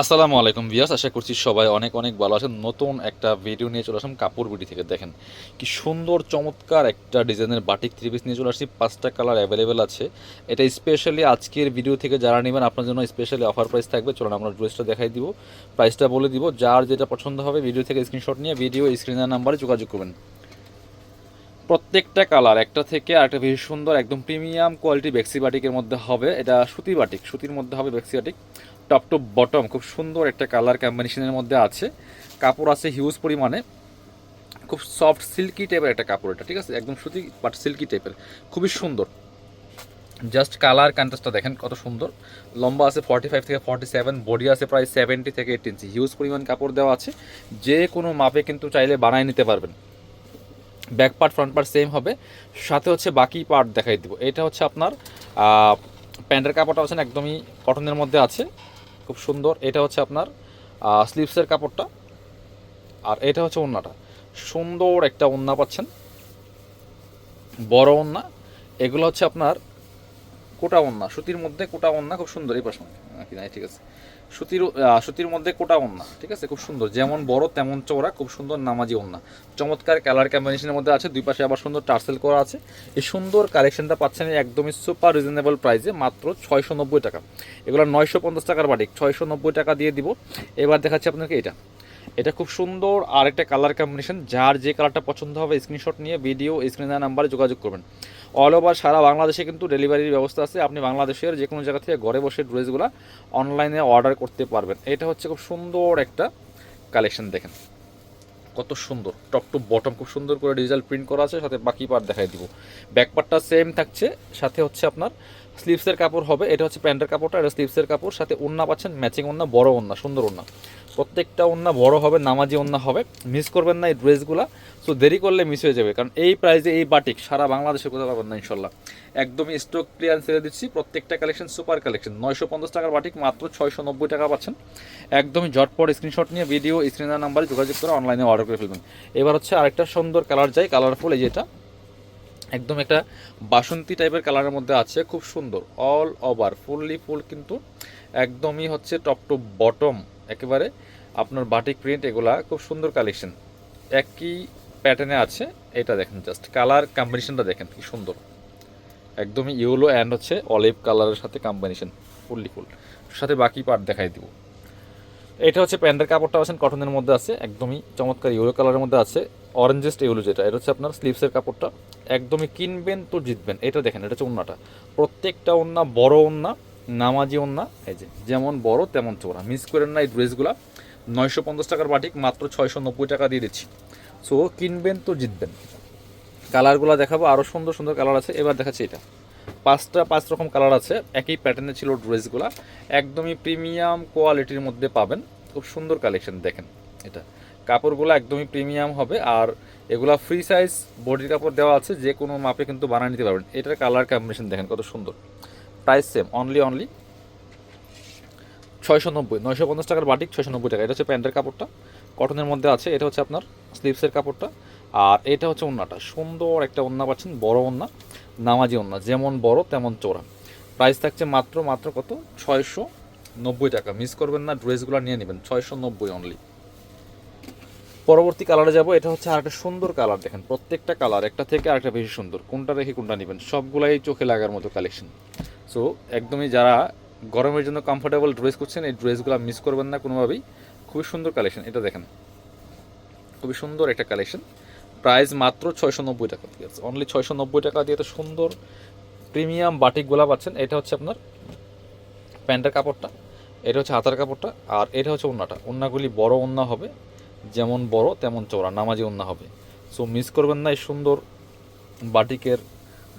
আসসালামু আলাইকুম বিয়াস আশা করছি সবাই অনেক অনেক ভালো আছেন। নতুন একটা ভিডিও নিয়ে চলে আসলাম কাপড় বিডি থেকে। দেখেন কি সুন্দর, চমৎকার একটা ডিজাইনের বাটিক থ্রি পিস নিয়ে চলে আসছি। পাঁচটা কালার অ্যাভেলেবেল আছে। এটা স্পেশালি আজকের ভিডিও থেকে যারা নেবেন, আপনার জন্য স্পেশালি অফার প্রাইস থাকবে। চলুন আমরা ড্রেসটা দেখাই দিব। প্রাইসটা বলে দিব। যার যেটা পছন্দ হবে ভিডিও থেকে স্ক্রিনশট নিয়ে ভিডিও স্ক্রিনের নাম্বারে যোগাযোগ করবেন। প্রত্যেকটা কালার একটা থেকে আরেকটা বেশি সুন্দর, একদম প্রিমিয়াম কোয়ালিটি বেক্সি বাটিকের মধ্যে হবে। এটা সুতি বাটিক সুতির মধ্যে হবে বেক্সি বাটিক টপ টু বটম, খুব সুন্দর একটা কালার কম্বিনেশনের মধ্যে আছে। কাপড় আছে হিউজ পরিমাণে। খুব সফট সিল্কি টাইপের একটা কাপড় এটা, ঠিক আছে? একদম সুতি বাট সিল্কি টাইপের খুবই সুন্দর। জাস্ট কালার কন্ট্রাস্টটা দেখেন কত সুন্দর। লম্বা আছে ফর্টি ফাইভ থেকে ফর্টি সেভেন বডি আছে প্রায় সেভেন্টি থেকে এইট ইঞ্চি হিউজ পরিমাণ কাপড় দেওয়া আছে। যে কোনো মাপে কিন্তু চাইলে বানায় নিতে পারবেন। Back part front part same হবে। সাথে হচ্ছে বাকি পার্ট দেখাই দিব। এটা হচ্ছে আপনার প্যান্টের কাপড়টা হচ্ছে একদমই কটনের মধ্যে আছে। খুব সুন্দর। এটা হচ্ছে আপনার স্লিভসের কাপড়টা। আর এটা হচ্ছে ওন্নাটা। সুন্দর একটা ওন্না পাচ্ছেন। বড় ওন্না। এগুলো হচ্ছে আপনার কোটা ওন্না, সুতির মধ্যে কোটা ওন্না খুব সুন্দর, এই পাশে নাকি? নাই, ঠিক আছে। সুতির সুতির মধ্যে কোটা ওন্না, ঠিক আছে? খুব সুন্দর, যেমন বড় তেমন চওড়া, খুব সুন্দর নামাজি ওন্না। চমৎকার কালার কম্বিনেশনের মধ্যে আছে, দুই পাশে আবার সুন্দর টার্সেল করা আছে। এই সুন্দর কালেকশনটা পাচ্ছেন একদমই সুপার রিজনেবল প্রাইসে মাত্র ছয়শো নব্বই টাকা। এগুলো নয়শো পঞ্চাশ টাকার বাটিক ছয়শো নব্বই টাকা দিয়ে দিব। এবার দেখাচ্ছি আপনাকে এটা। এটা খুব সুন্দর আর একটা কালার কম্বিনেশন যার যে কালারটা পছন্দ হবে স্ক্রিনশট নিয়ে ভিডিও স্ক্রিনের নাম্বারে যোগাযোগ করবেন। অল ওভার সারা বাংলাদেশে কিন্তু ডেলিভারির ব্যবস্থা আছে। আপনি বাংলাদেশের যে কোনো জায়গা থেকে ঘরে বসে ড্রেসগুলো অনলাইনে অর্ডার করতে পারবেন। এটা হচ্ছে খুব সুন্দর একটা কালেকশন দেখেন। কত সুন্দর। টপ টু বটম খুব সুন্দর করে ডিজিটাল প্রিন্ট করা আছে, সাথে বাকি পার্ট দেখাই দিব। ব্যাক পার্টটা সেম থাকছে, সাথে হচ্ছে আপনার স্লিভসের কাপড় হবে, এটা হচ্ছে প্যান্টের কাপড়টা, এটা স্লিভসের কাপড়, সাথে ওন্না পাচ্ছেন ম্যাচিং ওন্না বড় ওন্না সুন্দর ওন্না প্রত্যেকটা ওন্না বড় হবে, নামাজি ওন্না হবে মিস করবেন না এই ড্রেসগুলা সো দেরি করলে মিস হয়ে যাবে, কারণ এই প্রাইসে এই বাটিক সারা বাংলাদেশে কোথাও পাবেন না, ইনশাল্লাহ। একদমই স্টক ক্লিয়ার ছেড়ে দিচ্ছি, প্রত্যেকটা কালেকশন সুপার কালেকশন নয়শো পঞ্চাশ টাকার বাটিক মাত্র ছয়শো নব্বই টাকা পাচ্ছেন। একদমই ঝটপট স্ক্রিনশট নিয়ে ভিডিও স্ক্রিনের নাম্বারে যোগাযোগ করে অনলাইনে অর্ডার করে ফেলবেন। এবার হচ্ছে আরেকটা সুন্দর কালার যায় কালারফুল এই যেটা একদম একটা বাসন্তী টাইপের কালারের মধ্যে আছে, খুব সুন্দর অল ওভার ফুললি ফুল কিন্তু একদমই হচ্ছে টপ টু বটম একেবারে আপনার বাটিক প্রিন্ট এগুলা, খুব সুন্দর কালেকশন একই প্যাটার্নে আছে, এটা দেখেন জাস্ট কালার কম্বিনেশনটা দেখেন কি সুন্দর, একদমই ইয়েলো অ্যান্ড হচ্ছে অলিভ কালারের সাথে কম্বিনেশন ফুললি ফুল সাথে বাকি পার্ট দেখাই দিব, এটা হচ্ছে প্যান্টের কাপড়টা আছেন কটনের মধ্যে আছে, একদমই চমৎকার ইয়েলো কালারের মধ্যে আছে অরেঞ্জেস্ট ইয়েলো যেটা, এটা হচ্ছে আপনার স্লিভসের কাপড়টা একদমই কিনবেন তো জিতবেন। এটা দেখেন, এটা হচ্ছে ওন্নাটা প্রত্যেকটা ওন্না বড় ওন্না নামাজি ওন্না এই যে, যেমন বড় তেমন চোরা মিস করেন না এই ড্রেসগুলা। নয়শো পঞ্চাশ টাকার বাটিক, মাত্র ছয়শো নব্বই টাকা দিয়ে দিচ্ছি। সো কিনবেন তো জিতবেন। কালারগুলো দেখাবো আরও সুন্দর সুন্দর কালার আছে। এবার দেখাচ্ছি এটা। পাঁচটা পাঁচ রকম কালার আছে, একই প্যাটার্নে ছিল ড্রেসগুলো। একদমই প্রিমিয়াম কোয়ালিটির মধ্যে পাবেন। খুব সুন্দর কালেকশন দেখেন এটা। কাপড়গুলো একদমই প্রিমিয়াম হবে, আর এগুলা ফ্রি সাইজ বডির কাপড় দেওয়া আছে, যে কোনো মাপে কিন্তু বানিয়ে নিতে পারবেন। এটার কালার কম্বিনেশন দেখেন কত সুন্দর। প্রাইস সেম অনলি অনলি ছয়শো নব্বই, নয়শো পঞ্চাশ টাকার বাটিক ছয়শো নব্বই টাকা। এটা হচ্ছে প্যান্টের কাপড়টা। কটনের মধ্যে আছে, এটা হচ্ছে আপনার স্লিভসের কাপড়টা। আর এটা হচ্ছে ওন্নাটা। সুন্দর একটা ওন্না পাচ্ছেন, বড় ওন্না, নামাজি ওন্না। যেমন বড়, তেমন চোরা প্রাইস থাকছে মাত্র মাত্র কত? ছয়শো নব্বই টাকা। মিস করবেন না ড্রেসগুলো নিয়ে নেবেন। ছয়শো নব্বই অনলি পরবর্তী কালারে যাব, এটা হচ্ছে আরেকটা সুন্দর কালার দেখেন প্রত্যেকটা কালার একটা থেকে আরেকটা বেশি সুন্দর। কোনটা রেখে কোনটা নেবেন, সবগুলাই চোখে লাগার মতো কালেকশন সো একদমই যারা গরমের জন্য কমফোর্টেবল ড্রেস করছেন, এই ড্রেসগুলো মিস করবেন না কোনোভাবেই। খুবই সুন্দর কালেকশন এটা দেখেন। খুবই সুন্দর একটা কালেকশন প্রাইস মাত্র ছয়শো নব্বই টাকা ঠিক আছে। অনলি ছয়শো নব্বই টাকা দিয়ে তো সুন্দর প্রিমিয়াম বাটিকগুলা পাচ্ছেন। এটা হচ্ছে আপনার প্যান্টের কাপড়টা, এটা হচ্ছে হাতার কাপড়টা, আর এটা হচ্ছে ওন্নাটা। ওন্নাগুলি বড় ওন্না হবে। যেমন বড়, তেমন চওড়া, নামাজি ওন্না হবে। সো মিস করবেন না এই সুন্দর বাটিকের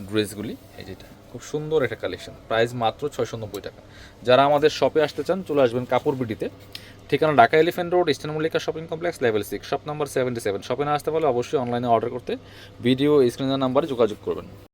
ড্রেসগুলি, এই যেটা। খুব সুন্দর একটা কালেকশন প্রাইস মাত্র ছয়শো নব্বই টাকা। যারা আমাদের শপে আসতে চান, চলে আসবেন কাপড় বিডিতে ঠিকানা Dhaka elephant road eastern Mallika shopping complex level six shop number seventy seven শপে না আসতে পারলে অবশ্যই অনলাইনে অর্ডার করতে ভিডিও স্ক্রিনের নাম্বারে যোগাযোগ করবেন।